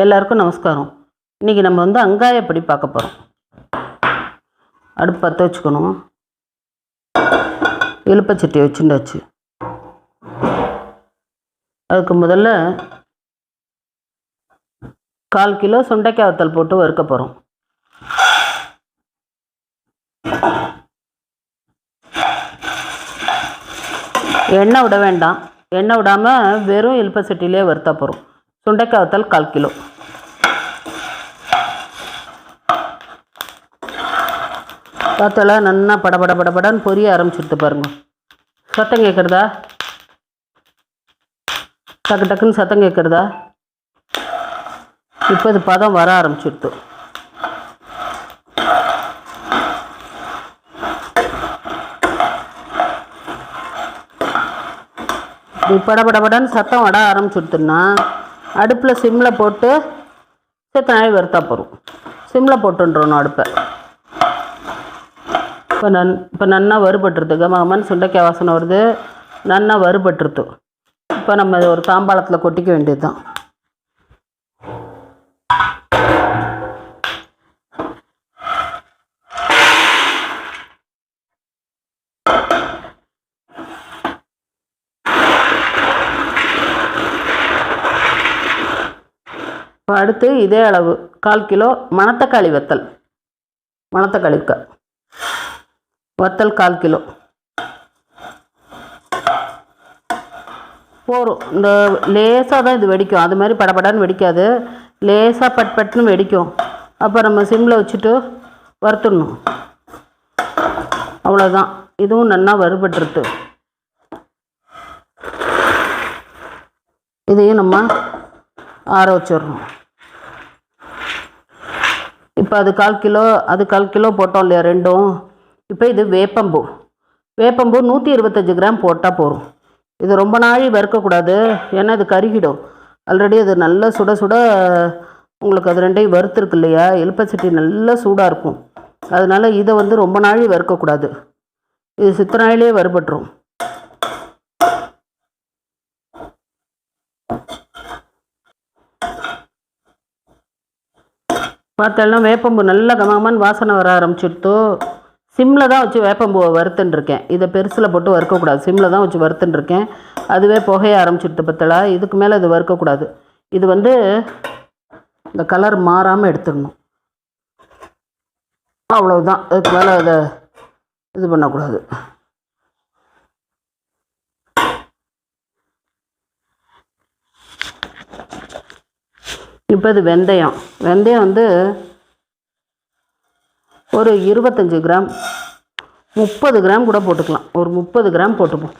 எல்லாருக்கும் நமஸ்காரம். இன்றைக்கி நம்ம வந்து அங்காயப்படி பார்க்க போகிறோம் அடுப்பு பற்ற வச்சுக்கணும். எலுப்பச்சட்டியை வச்சுட்டாச்சு. அதுக்கு முதல்ல கால் கிலோ சுண்டைக்காய் வத்தல் போட்டு வறுக்க போகிறோம் எண்ணெய் விட வேண்டாம். எண்ணெய் விடாமல் வெறும் எலுப்பச்சட்டிலே வறுத்தா போகிறோம் சுண்டைக்காய் வத்தல் கால் கிலோ. வத்தலை நல்லா பட பட பட படன்னு பொரிய ஆரம்பிச்சுடுத்து பாருங்க. சத்தம் கேட்குறதா? டக்கு டக்குன்னு சத்தம் கேட்குறதா? இப்போ இது பதம் வர ஆரம்பிச்சுடுத்து இப்படி பட சத்தம் வட ஆரம்பிச்சுடுத்துன்னா அடுப்பில் சிம்மில் போட்டு செத்த நாள் வறுத்தா போகிறோம் சிம்மில் போட்டுன்றணும் அடுப்பை. இப்போ நன் இப்போ நன்னா வறுபட்டுருது. கமகமன் சுண்டைக்காய் வாசனை வருது. நன்னா வறுபட்டுருது. இப்போ நம்ம ஒரு தாம்பாளத்தில் கொட்டிக்க வேண்டியது தான் இப்போ அடுத்து இதே அளவு. கால் கிலோ மணத்தக்காளி வத்தல். மணத்தக்காளி க. வத்தல் கால் கிலோ. போதும் இந்த லேசாக தான் இது வெடிக்கும். அது மாதிரி படப்படான்னு வெடிக்காது. லேசாக பட் பட்டுன்னு வெடிக்கும். அப்போ நம்ம சிம்மில் வச்சுட்டு வறுத்துடணும். அவ்வளோதான் இதுவும் நல்லா வறுபட்டுருது இதையும் நம்ம ஆற வச்சிடணும் இப்போ அது கால் கிலோ அது கால் கிலோ போட்டோம் இல்லையா ரெண்டும்? இப்போ இது வேப்பம்பூ. வேப்பம்பூ நூற்றி இருபத்தஞ்சி கிராம் போட்டால் போதும். இது ரொம்ப நாழி வறுக்கக்கூடாது ஏன்னா இது கருகிடும். ஆல்ரெடி அது நல்லா சுட சுட உங்களுக்கு அது ரெண்டையும் வறுத்துருக்கு இல்லையா? எலுப்பச்சட்டி நல்லா சூடாக இருக்கும். அதனால் இதை வந்து ரொம்ப நாழி வறுக்கக்கூடாது. இது சித்த வறுபட்டுரும். பார்த்தோம்னா வேப்பம்பூ நல்லா கமகமான்னு வாசனை வர ஆரம்பிச்சுடுத்து. சிம்மில் தான் வச்சு வேப்பம்பூவை வறுத்துன்னு இருக்கேன் இதை பெருசில் போட்டு வறுக்கக்கூடாது. சிம்மில் தான் வச்சு வறுத்துன்னு இருக்கேன் அதுவே புகைய ஆரம்பிச்சுடுத்து பத்தலா. இதுக்கு மேலே இது வறுக்கக்கூடாது. இது வந்து இந்த கலர் மாறாமல் எடுத்துடணும். அவ்வளவுதான். அதுக்கு மேலே அதை இது பண்ணக்கூடாது. இப்போ இது வெந்தயம். வெந்தயம் வந்து ஒரு இருபத்தஞ்சி கிராம் முப்பது கிராம் கூட போட்டுக்கலாம். ஒரு முப்பது கிராம் போட்டுப்போம்.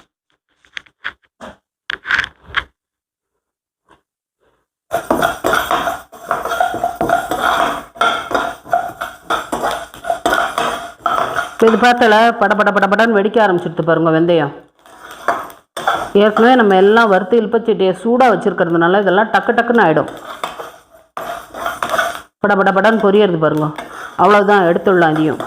இப்போ இது பார்த்தல பட பட பட படன்னு வெடிக்க ஆரம்பிச்சிடுது பாருங்க வெந்தயம். ஏற்கனவே நம்ம எல்லாம் வறுத்து இழுப்பச்சட்டியை சூடாக வச்சுருக்கிறதுனால இதெல்லாம் டக்கு டக்குன்னு ஆகிடும் பட பட படன்னு பொரியறது பாருங்க. அவ்வளோதான் எடுத்துடலாம் அதையும்.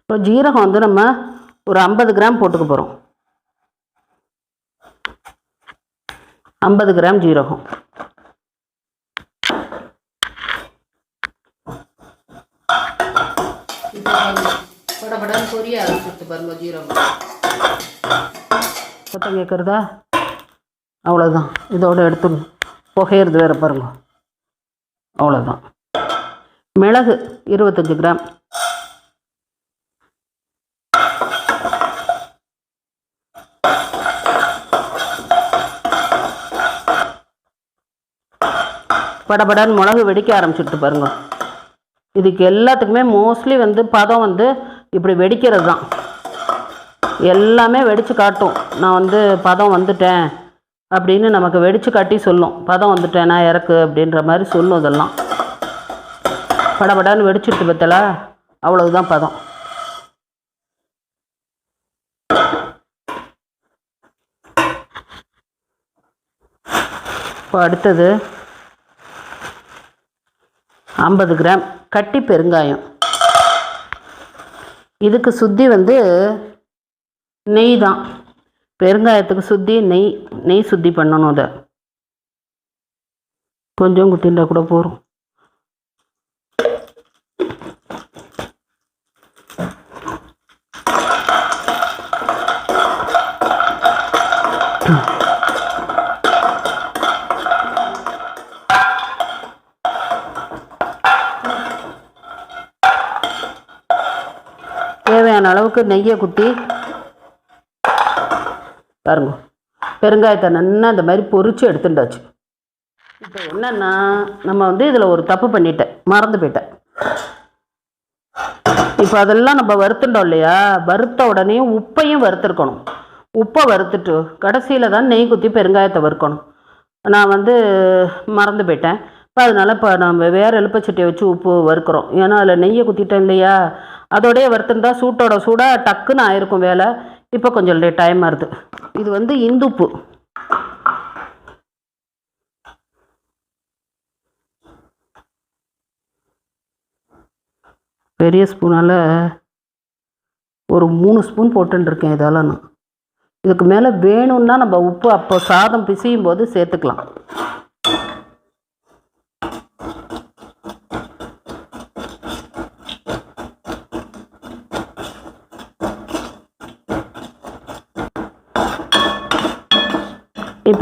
இப்போ ஜீரகம் வந்து நம்ம ஒரு ஐம்பது கிராம் போட்டுக்க போகிறோம் ஐம்பது கிராம் ஜீரகம். பட படன்னு பொரிய ஆரம்பிச்சுட்டு பாருங்க ஜீரகம். சத்தம் கேட்குறதா? அவ்வளோதான் இதோட எடுத்து புகையிறது வேறு பாருங்க. அவ்வளோதான் மிளகு இருபத்தஞ்சி கிராம். படபடன்னு மிளகு வெடிக்க ஆரம்பிச்சுட்டு பாருங்க. இதுக்கு எல்லாத்துக்குமே மோஸ்ட்லி வந்து பதம் வந்து இப்படி வெடிக்கிறது தான் எல்லாமே வெடித்து காட்டும். நான் வந்து பதம் வந்துட்டேன் அப்படின்னு நமக்கு வெடித்து காட்டி சொல்லும். பதம் வந்துட்டேன் நான் இறக்கு அப்படின்ற மாதிரி சொல்லும் இதெல்லாம். படபடான்னு வெடிச்சுட்டு பத்தல அவ்வளவுதான் பதம். இப்போ அடுத்தது ஐம்பது கிராம் கட்டி பெருங்காயம். இதுக்கு சுத்தி வந்து நெய் தான். பெருங்காயத்துக்கு சுற்றி நெய் நெய் சுத்தி பண்ணணும் அதை. கொஞ்சம் குத்திண்டா கூட போகிறோம் தேவையான அளவுக்கு நெய்யை குத்தி பாருங்க. பெருங்காயத்தை நல்லா இந்த மாதிரி பொறிச்சு எடுத்துட்டாச்சு. இப்போ என்னென்னா நம்ம வந்து இதில் ஒரு தப்பு பண்ணிட்டேன். மறந்து போயிட்டேன். இப்போ அதெல்லாம் நம்ம வறுத்துட்டோம் இல்லையா? வறுத்த உடனே உப்பையும் வறுத்துருக்கணும். உப்பை வறுத்துட்டு கடைசியில் தான் நெய் குத்தி பெருங்காயத்தை வறுக்கணும். நான் வந்து மறந்து போயிட்டேன். இப்போ அதனால இப்போ நம்ம வேறு எலுப்பச்சட்டியை வச்சு உப்பு வறுக்கிறோம். ஏன்னா அதில் நெய்யை குத்திட்டேன் இல்லையா? அதோடையே வறுத்துருந்தா சூட்டோட சூடாக டக்குன்னு ஆயிருக்கும் வேலை. இப்போ கொஞ்சம் டைம் ஆகுது இது வந்து இந்துப்பு பெரிய ஸ்பூனால் ஒரு மூணு ஸ்பூன் போட்டுருக்கேன் இதெல்லாம் நான். இதுக்கு மேலே வேணும்னா நம்ம உப்பு அப்போ சாதம் பிசையும் போது சேர்த்துக்கலாம்.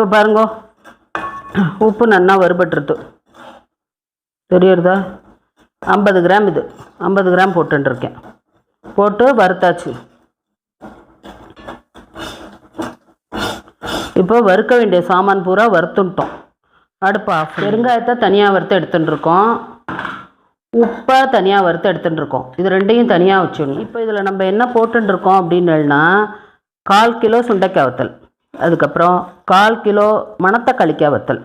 இப்போ பாருங்க. உப்பு நல்லா வறுபட்டுருது தெரியுறதா? ஐம்பது கிராம் இது. ஐம்பது கிராம் போட்டுருக்கேன் போட்டு வறுத்தாச்சு. இப்போ வறுக்க வேண்டிய சாமான் பூரா வறுத்துட்டோம். அடுப்பு ஆஃப் பெருங்காயத்தை தனியாக வறுத்து எடுத்துட்டுருக்கோம் உப்பை தனியாக வறுத்து எடுத்துட்டுருக்கோம் இது ரெண்டையும் தனியாக வச்சுடணும். இப்போ இதில் நம்ம என்ன போட்டுருக்கோம் இருக்கோம் அப்படின்னா கால் கிலோ சுண்டைக்காய் வத்தல். அதுக்கப்புறம் கால் கிலோ மணத்தக்காளிக்காய் வத்தல்.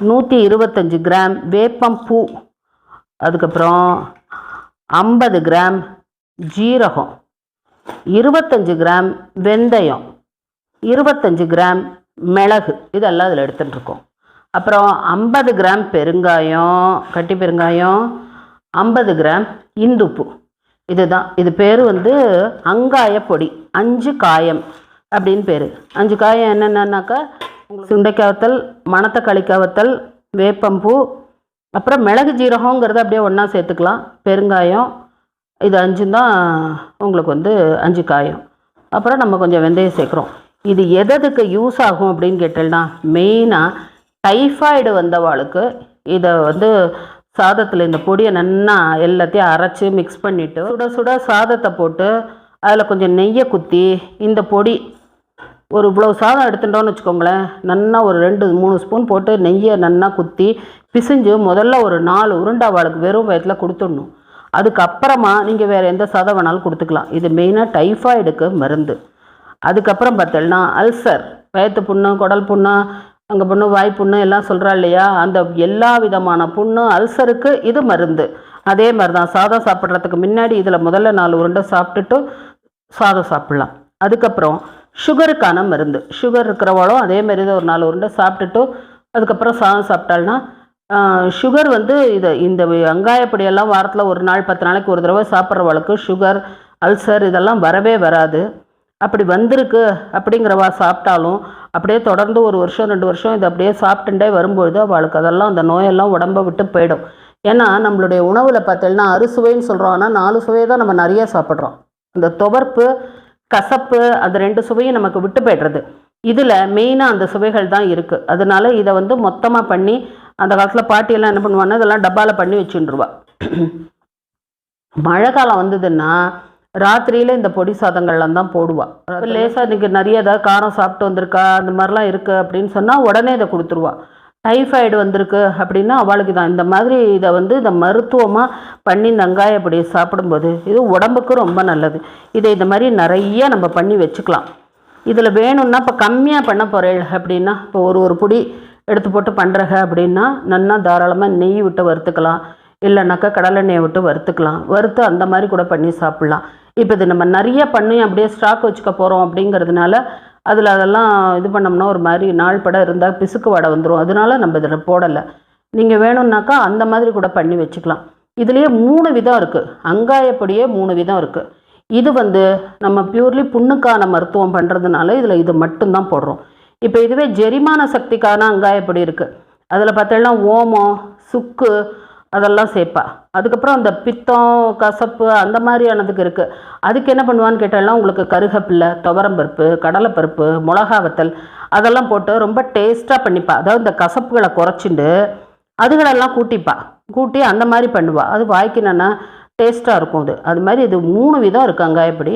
நூற்றி இருபத்தஞ்சி கிராம் வேப்பம் பூ. அதுக்கப்புறம் ஐம்பது கிராம் ஜீரகம். இருபத்தஞ்சி கிராம் வெந்தயம். இருபத்தஞ்சி கிராம் மிளகு. இதெல்லாம் அதில் எடுத்துகிட்டு இருக்கோம். அப்புறம் ஐம்பது கிராம் பெருங்காயம். கட்டி பெருங்காயம். ஐம்பது கிராம் இந்துப்பு. இதுதான். இது பேர் வந்து அங்காய பொடி. அஞ்சு காயம். அப்படின்னு பேர். அஞ்சு காயம் என்னென்னனாக்கா உங்களுக்கு சுண்டைக்காய் வத்தல் மணத்தக்காளிக்காய் வேப்பம்பூ அப்புறம் மிளகு ஜீரகங்கிறத அப்படியே ஒன்றா சேர்த்துக்கலாம். பெருங்காயம் இது அஞ்சும் தான் உங்களுக்கு வந்து அஞ்சு காயம். அப்புறம் நம்ம கொஞ்சம் வெந்தயம் சேர்க்குறோம். இது எததுக்கு யூஸ் ஆகும் அப்படின்னு கேட்டேன்னா மெயினாக டைஃபாய்டு வந்தவாளுக்கு இதை வந்து சாதத்தில் இந்த பொடியை நன்னா எல்லாத்தையும் அரைச்சி மிக்ஸ் பண்ணிவிட்டு சுட சுட சாதத்தை போட்டு அதில் கொஞ்சம் நெய்யை குத்தி இந்த பொடி ஒரு இவ்வளோ சாதம் எடுத்துட்டோம்னு வச்சுக்கோங்களேன். நல்லா ஒரு ரெண்டு மூணு ஸ்பூன் போட்டு நெய்யை நல்லா குத்தி பிசிஞ்சு முதல்ல ஒரு நாலு உருண்டை அவளுக்கு வெறும் வயத்தில் கொடுத்துடணும். அதுக்கப்புறமா நீங்கள் வேறு எந்த சாதம் வேணாலும் கொடுத்துக்கலாம். இது மெயினாக டைஃபாய்டுக்கு மருந்து. அதுக்கப்புறம் பார்த்தோம்னா அல்சர் வயத்து புண்ணு குடல் புண்ணு அங்கே புண்ணு வாய் புண்ணு எல்லாம் சொல்கிறா இல்லையா? அந்த எல்லா விதமான புண்ணு அல்சருக்கு இது மருந்து. அதே மாதிரி தான் சாதம் சாப்பிட்றதுக்கு முன்னாடி இதில் முதல்ல நாலு உருண்டை சாப்பிட்டுட்டு சாதம் சாப்பிட்லாம். அதுக்கப்புறம் சுகருக்கான மருந்து. சுகர் இருக்கிறவளும் அதே மாதிரி தான் ஒரு நாலு உருண்டை சாப்பிட்டுட்டு அதுக்கப்புறம் சாதம் சாப்பிட்டாள்னா சுகர் வந்து இதை இந்த வெங்காயப்பொடியெல்லாம் வாரத்தில் ஒரு நாள் பத்து நாளைக்கு ஒரு தடவை சாப்பிட்றவளுக்கு சுகர் அல்சர் இதெல்லாம் வரவே வராது. அப்படி வந்திருக்கு அப்படிங்கிறவா சாப்பிட்டாலும் அப்படியே தொடர்ந்து ஒரு வருஷம் ரெண்டு வருஷம் இதை அப்படியே சாப்பிட்டுட்டே வரும்பொழுது அவளுக்கு அதெல்லாம் அந்த நோயெல்லாம் உடம்பை விட்டு போயிடும். ஏன்னா நம்மளுடைய உணவில் பார்த்தீங்கன்னா அறுசுவைன்னு சொல்கிறோம் ஆனால் நாலு சுவையை தான் நம்ம நிறைய சாப்பிட்றோம். இந்த துவர்ப்பு கசப்பு அந்த ரெண்டு சுவையும் நமக்கு விட்டு போய்டுறது. இதில் மெயினாக அந்த சுவைகள் தான் இருக்குது அதனால இதை வந்து மொத்தமாக பண்ணி அந்த காலத்தில் பாட்டியெல்லாம் என்ன பண்ணுவாங்கன்னா இதெல்லாம் டப்பாவில் பண்ணி வச்சுருவா. மழை காலம் வந்ததுன்னா ராத்திரியில் இந்த பொடி சாதங்கள்லாம் தான் போடுவாள் லேசாக இன்றைக்கி நிறைய ஏதாவது காரம் சாப்பிட்டு வந்திருக்கா அந்த மாதிரிலாம் இருக்குது அப்படின்னு சொன்னால் உடனே இதை கொடுத்துருவா. டைஃபாய்டு வந்திருக்கு அப்படின்னா அவளுக்கு தான் இந்த மாதிரி இதை வந்து இந்த மருத்துவமாக பண்ணி நங்காய் அப்படி சாப்பிடும்போது இது உடம்புக்கு ரொம்ப நல்லது. இதை இந்த மாதிரி நிறைய நம்ம பண்ணி வச்சுக்கலாம். இதில் வேணும்னா இப்போ கம்மியாக பண்ண போகிறேன் அப்படின்னா இப்போ ஒரு ஒரு பொடி எடுத்து போட்டு பண்ணுறக அப்படின்னா நல்லா தாராளமாக நெய் விட்டு வறுத்துக்கலாம். இல்லைனாக்கா கடலெண்ணெயை விட்டு வறுத்துக்கலாம். வறுத்து அந்த மாதிரி கூட பண்ணி சாப்பிட்லாம். இப்போ இது நம்ம நிறைய பண்ணி அப்படியே ஸ்டாக் வச்சுக்க போகிறோம் அப்படிங்கிறதுனால அதில் அதெல்லாம் இது பண்ணோம்னா ஒரு மாதிரி நாள் படம் இருந்தால் பிசுக்கு வடை வந்துடும் அதனால நம்ம இதில் போடலை. நீங்கள் வேணும்னாக்கா அந்த மாதிரி கூட பண்ணி வச்சுக்கலாம். இதுலேயே மூணு விதம் இருக்குது அங்காயப்படியே மூணு விதம் இருக்குது இது வந்து நம்ம பியூர்லி புண்ணுக்கான மருத்துவம் பண்ணுறதுனால இதில் இது மட்டும்தான் போடுறோம். இப்போ இதுவே ஜெரிமான சக்திக்கான அங்காயப்படி இருக்குது அதில் பார்த்தீங்கன்னா ஓமம் சுக்கு அதெல்லாம் சேர்ப்பா. அதுக்கப்புறம் அந்த பித்தம் கசப்பு அந்த மாதிரியானதுக்கு இருக்குது அதுக்கு என்ன பண்ணுவான்னு கேட்டாலும் உங்களுக்கு கருகப்பில்லை துவரம்பருப்பு கடலைப்பருப்பு மிளகா வத்தல் அதெல்லாம் போட்டு ரொம்ப டேஸ்ட்டாக பண்ணிப்பா. அதாவது இந்த கசப்புகளை குறைச்சிண்டு அதுகளெல்லாம் கூட்டிப்பா. கூட்டி அந்த மாதிரி பண்ணுவா. அது வாய்க்கு என்னென்னா டேஸ்ட்டாக இருக்கும் அது. அது மாதிரி இது மூணு விதம் இருக்குது அங்காயப்பொடி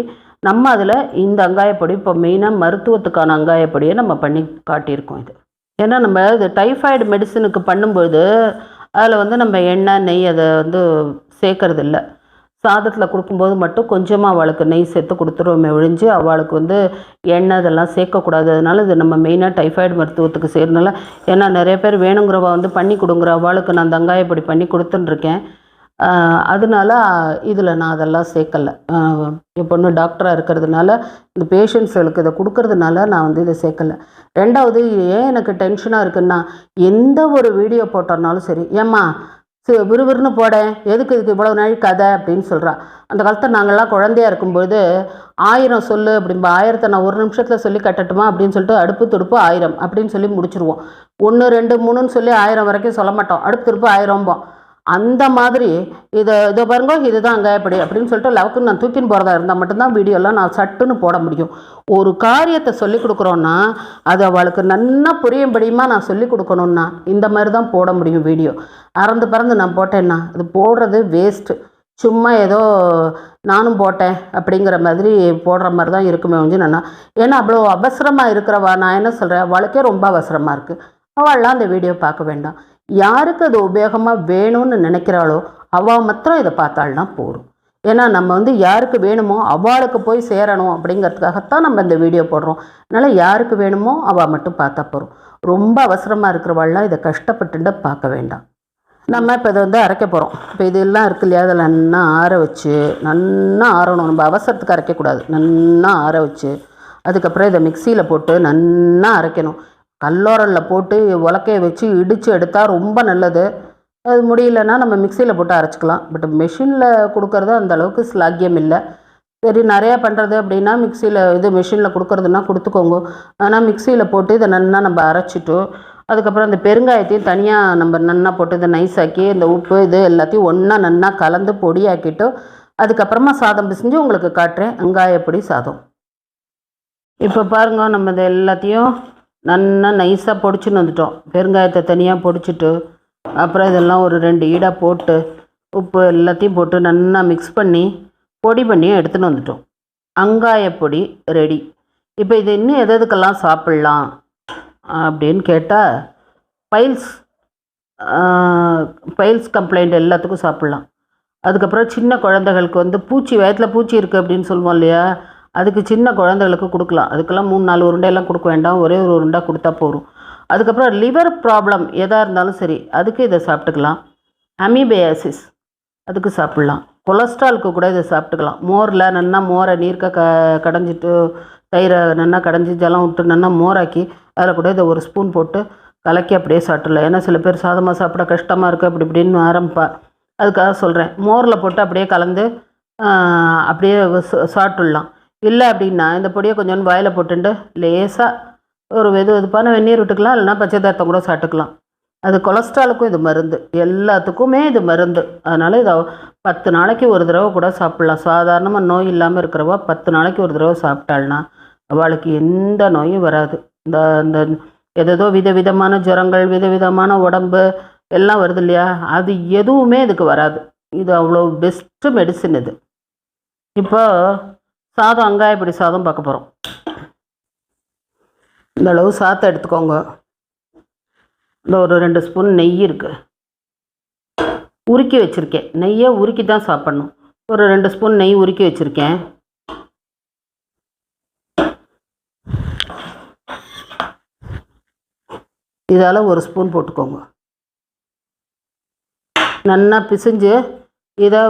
நம்ம அதில் இந்த அங்காயப்பொடி இப்போ மெயினாக மருத்துவத்துக்கான அங்காயப்பொடியை நம்ம பண்ணி காட்டியிருக்கோம் இது. ஏன்னா நம்ம இது டைஃபாய்டு மெடிசனுக்கு பண்ணும்போது அதில் வந்து நம்ம எண்ணெய் நெய் அதை வந்து சேர்க்கறது இல்லை சாதத்தில் கொடுக்கும்போது மட்டும் கொஞ்சமாக அவளுக்கு நெய் சேர்த்து கொடுத்துருவோமே ஒழிஞ்சு அவளுக்கு வந்து எண்ணெய் இதெல்லாம் சேர்க்கக்கூடாது. அதனால் இது நம்ம மெயினாக டைஃபாய்டு மருத்துவத்துக்கு செய்கிறனால ஏன்னா நிறைய பேர் வேணுங்கிறவ வந்து பண்ணி கொடுங்குற அவளுக்கு நான் தங்காயப்படி பண்ணி கொடுத்துட்டுருக்கேன். அதனால இதில் நான் அதெல்லாம் சேர்க்கலை. என் பொண்ணு டாக்டராக இருக்கிறதுனால இந்த பேஷண்ட்ஸுகளுக்கு இதை கொடுக்கறதுனால நான் வந்து இதை சேர்க்கலை. ரெண்டாவது ஏன் எனக்கு டென்ஷனாக இருக்குன்னா எந்த ஒரு வீடியோ போட்டோம்னாலும் சரி ஏம்மா சி விறுவிறுன்னு போடேன் எதுக்கு இதுக்கு இவ்வளோ நாள் கதை? அப்படின்னு சொல்கிறா அந்த காலத்தில் நாங்கள்லாம் குழந்தையா இருக்கும்போது ஆயிரம் சொல்லு அப்படிம்பா ஆயிரத்தை நான் ஒரு நிமிஷத்தில் சொல்லி கட்டட்டுமா? அப்படின்னு சொல்லிட்டு அடுப்பு துடுப்பு ஆயிரம் அப்படின்னு சொல்லி முடிச்சிருவோம். ஒன்று ரெண்டு மூணுன்னு சொல்லி ஆயிரம் வரைக்கும் சொல்ல மாட்டோம். அடுப்பு துடுப்பு ஆயிரம்போம் அந்த மாதிரி இதை இதை பாருங்க இதுதான் இப்படி அப்படின்னு சொல்லிட்டு லவக்குன்னு நான் தூக்கின்னு போகிறதா இருந்தால் மட்டும்தான் வீடியோலாம் நான் சட்டுன்னு போட முடியும். ஒரு காரியத்தை சொல்லி கொடுக்குறோன்னா அது அவளுக்கு நன்னா புரியும்படியுமா நான் சொல்லி கொடுக்கணுன்னா இந்த மாதிரி தான் போட முடியும் வீடியோ அறந்து பறந்து நான் போட்டேன்னா அது போடுறது வேஸ்ட்டு சும்மா ஏதோ நானும் போட்டேன் அப்படிங்கிற மாதிரி போடுற மாதிரி தான் இருக்குமே வந்து நான் ஏன்னா அவ்வளோ அவசரமாக இருக்கிறவா நான் என்ன சொல்கிறேன் அவளுக்கே ரொம்ப அவசரமாக இருக்குது அவள்லாம் அந்த வீடியோ பார்க்க வேண்டாம். யாருக்கு அது உபயோகமாக வேணும்னு நினைக்கிறாளோ அவள் மாத்திரம் இதை பார்த்தாள்னா போதும். ஏன்னா நம்ம வந்து யாருக்கு வேணுமோ அவளுக்கு போய் சேரணும் அப்படிங்கிறதுக்காகத்தான் நம்ம இந்த வீடியோ போடுறோம். அதனால் யாருக்கு வேணுமோ அவள் மட்டும் பார்த்தா போகிறோம் ரொம்ப அவசரமாக இருக்கிறவாள்லாம் இதை கஷ்டப்பட்டுட்டு பார்க்க வேண்டாம். நம்ம இப்போ இதை வந்து அரைக்க போகிறோம் இப்போ இதெல்லாம் இருக்கு இல்லையா? அதில் நல்லா ஆற வச்சு நல்லா ஆறணும். நம்ம அவசரத்துக்கு அரைக்கக்கூடாது. நன்னா ஆற வச்சு அதுக்கப்புறம் இதை மிக்சியில் போட்டு நல்லா அரைக்கணும். கல்லோரலில் போட்டு உலக்கையை வச்சு இடித்து எடுத்தால் ரொம்ப நல்லது. அது முடியலன்னா நம்ம மிக்சியில் போட்டு அரைச்சிக்கலாம். பட் மிஷினில் கொடுக்கறது அந்த அளவுக்கு ஸ்லாக்கியம் இல்லை. சரி நிறையா பண்ணுறது அப்படின்னா மிக்சியில் இது மிஷினில் கொடுக்குறதுனா கொடுத்துக்கோங்க. ஆனால் மிக்சியில் போட்டு இதை நல்லா நம்ம அரைச்சிட்டு அதுக்கப்புறம் இந்த பெருங்காயத்தையும் தனியாக நம்ம நன்னா போட்டு இதை நைஸாக்கி இந்த உப்பு இது எல்லாத்தையும் ஒன்றா நன்னா கலந்து பொடியாக்கிட்டு அதுக்கப்புறமா சாதம் பிசைஞ்சு உங்களுக்கு காட்டுறேன். வெங்காயப்பொடி சாதம். இப்போ பாருங்க நம்ம இதை எல்லாத்தையும் நன்னா நைஸாக பொடிச்சுன்னு வந்துட்டோம். பெருங்காயத்தை தனியாக பொடிச்சிட்டு அப்புறம் இதெல்லாம் ஒரு ரெண்டு ஈடாக போட்டு உப்பு எல்லாத்தையும் போட்டு நல்லா மிக்ஸ் பண்ணி பொடி பண்ணி எடுத்துன்னு வந்துட்டோம். அங்காயப்பொடி ரெடி இப்போ இது இன்னும் எது எதுக்கெல்லாம் சாப்பிட்லாம் அப்படின்னு கேட்டால் பைல்ஸ் பைல்ஸ் கம்ப்ளைண்ட் எல்லாத்துக்கும் சாப்பிட்லாம். அதுக்கப்புறம் சின்ன குழந்தைகளுக்கு வந்து பூச்சி வயத்தில் பூச்சி இருக்குது அப்படின்னு சொல்லுவோம் இல்லையா? அதுக்கு சின்ன குழந்தைகளுக்கு கொடுக்கலாம். அதுக்கெல்லாம் மூணு நாலு உருண்டையெல்லாம் கொடுக்க வேண்டாம். ஒரே ஒரு உருண்டை கொடுத்தா போதும். அதுக்கப்புறம் லிவர் ப்ராப்ளம் எதாக இருந்தாலும் சரி அதுக்கு இதை சாப்பிட்டுக்கலாம். அமிபயாசிஸ் அதுக்கு சாப்பிட்லாம். கொலஸ்ட்ராலுக்கு கூட இதை சாப்பிட்டுக்கலாம். மோரில் நன்னா மோரை நீர்க்க க கடைஞ்சிட்டு தயிரை நன்னா கடைஞ்சி ஜலம் விட்டு நன்னா மோராக்கி அதில் கூட இதை ஒரு ஸ்பூன் போட்டு கலக்கி அப்படியே சாப்பிட்றலாம் ஏன்னா சில பேர் சாதமாக சாப்பிட கஷ்டமாக இருக்குது அப்படி இப்படின்னு ஆரம்பிப்பா. அதுக்காக சொல்கிறேன் மோரில் போட்டு அப்படியே கலந்து அப்படியே சாப்பிட்டுடலாம். இல்லை அப்படின்னா இந்த பொடியை கொஞ்சோண்டு வாயில் போட்டுட்டு லேசாக ஒரு வெது வெதுப்பான வெந்நீர் விட்டுக்கலாம் இல்லைனா பச்சை தரத்தை கூட சாப்பிட்டுக்கலாம். அது கொலஸ்ட்ராலுக்கும் இது மருந்து. எல்லாத்துக்குமே இது மருந்து. அதனால் இதை பத்து நாளைக்கு ஒரு தடவை கூட சாப்பிட்லாம். சாதாரணமாக நோய் இல்லாமல் இருக்கிறவா பத்து நாளைக்கு ஒரு தடவை சாப்பிட்டாள்னா அவளுக்கு எந்த நோயும் வராது. இந்த இந்த எதோ விதவிதமான ஜுரங்கள் விதவிதமான உடம்பு எல்லாம் வருது இல்லையா? அது எதுவுமே இதுக்கு வராது. இது அவ்வளோ பெஸ்ட்டு மெடிசின் இது. இப்போ சாதம் அங்காயப்படி சாதம் பார்க்க போகிறோம் இந்த அளவு சாத்தை எடுத்துக்கோங்க. இந்த ஒரு ரெண்டு ஸ்பூன் நெய் இருக்குது உருக்கி வச்சுருக்கேன். நெய்யை உருக்கி தான் சாப்பிட்ணும். ஒரு ரெண்டு ஸ்பூன் நெய் உருக்கி வச்சுருக்கேன். இதால் ஒரு ஸ்பூன் போட்டுக்கோங்க. நல்லா பிசைஞ்சு இதை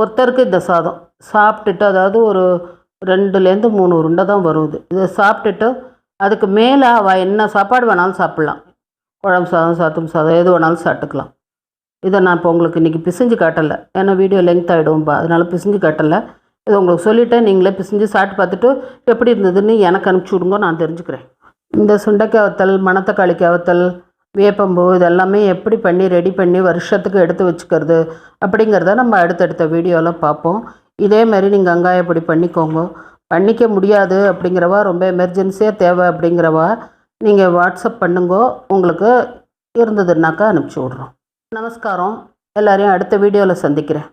ஒருத்தருக்கு இந்த சாதம். சாப்பிட்டுட்டு அதாவது ஒரு ரெண்டுலேருந்து மூணு உருண்டை தான் வரும் இது. இதை சாப்பிட்டுட்டு அதுக்கு மேலே அவள் என்ன சாப்பாடு வேணாலும் சாப்பிட்லாம். குழம்பு சாதம் சாத்தும் சாதம் எது வேணாலும் சாப்பிட்டுக்கலாம். இதை நான் இப்போ உங்களுக்கு இன்றைக்கி பிசைஞ்சு காட்டலை. ஏன்னா வீடியோ லென்த் ஆகிடும்பா அதனால் பிசைஞ்சு காட்டலை. இது உங்களுக்கு சொல்லிவிட்டேன் நீங்களே பிசைஞ்சு சாப்பிட்டு பார்த்துட்டு எப்படி இருந்ததுன்னு எனக்கு அனுப்பிச்சி விடுங்க. நான் தெரிஞ்சுக்கிறேன். இந்த சுண்டைக்காய் வத்தல் மணத்தக்காளிக்காய் வத்தல் வேப்பம்பூ இதெல்லாமே எப்படி பண்ணி ரெடி பண்ணி வருஷத்துக்கு எடுத்து வச்சுக்கிறது அப்படிங்கிறத நம்ம அடுத்தடுத்த வீடியோவில் பார்ப்போம். இதே மாதிரி நீங்கள் வெங்காயம் இப்படி பண்ணிக்கோங்க. பண்ணிக்க முடியாது அப்படிங்கிறவா ரொம்ப எமர்ஜென்சியாக தேவை அப்படிங்கிறவா நீங்கள் வாட்ஸ்அப் பண்ணுங்க. உங்களுக்கு இருந்ததுன்னாக்கா அனுப்பிச்சி விட்றோம். நமஸ்காரம். எல்லாரையும் அடுத்த வீடியோவில் சந்திக்கிறேன்.